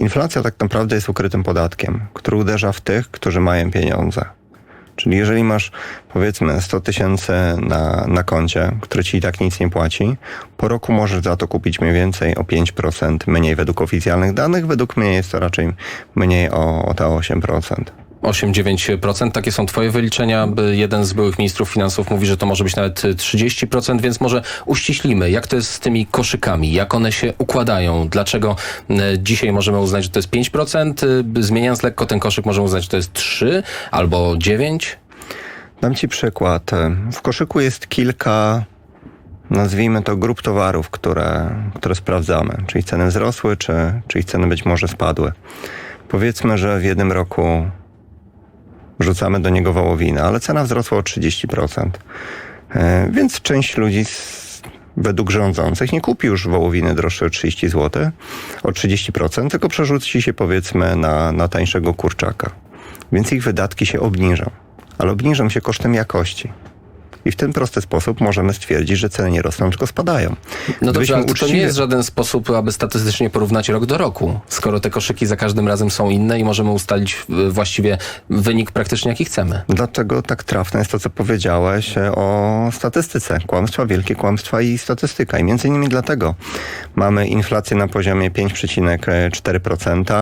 Inflacja tak naprawdę jest ukrytym podatkiem, który uderza w tych, którzy mają pieniądze. Czyli jeżeli masz powiedzmy 100 tysięcy na, na koncie, które ci i tak nic nie płaci, po roku możesz za to kupić mniej więcej o 5% mniej według oficjalnych danych, według mnie jest to raczej mniej o, o te 8%. 8-9%. Takie są twoje wyliczenia. Jeden z byłych ministrów finansów mówi, że to może być nawet 30%, więc może uściślimy, jak to jest z tymi koszykami, jak one się układają, dlaczego e, dzisiaj możemy uznać, że to jest 5%, e, zmieniając lekko ten koszyk możemy uznać, że to jest 3 albo 9. Dam ci przykład. W koszyku jest kilka, nazwijmy to, grup towarów, które, które sprawdzamy. Czy ich ceny wzrosły, czy, czy ich ceny być może spadły. Powiedzmy, że w jednym roku wrzucamy do niego wołowinę, ale cena wzrosła o 30%. E, Więc część ludzi z, według rządzących nie kupi już wołowiny droższej o 30 zł, o 30%, tylko przerzuci się powiedzmy na, na tańszego kurczaka. Więc ich wydatki się obniżą, ale obniżą się kosztem jakości. I w ten prosty sposób możemy stwierdzić, że ceny nie rosną, tylko spadają. No dobrze, ale to, to nie uczciwie- jest żaden sposób, aby statystycznie porównać rok do roku, skoro te koszyki za każdym razem są inne i możemy ustalić właściwie wynik praktycznie jaki chcemy. Dlatego tak trafne jest to, co powiedziałeś e, o statystyce. Kłamstwa, wielkie kłamstwa i statystyka. I między innymi dlatego mamy inflację na poziomie 5,4%.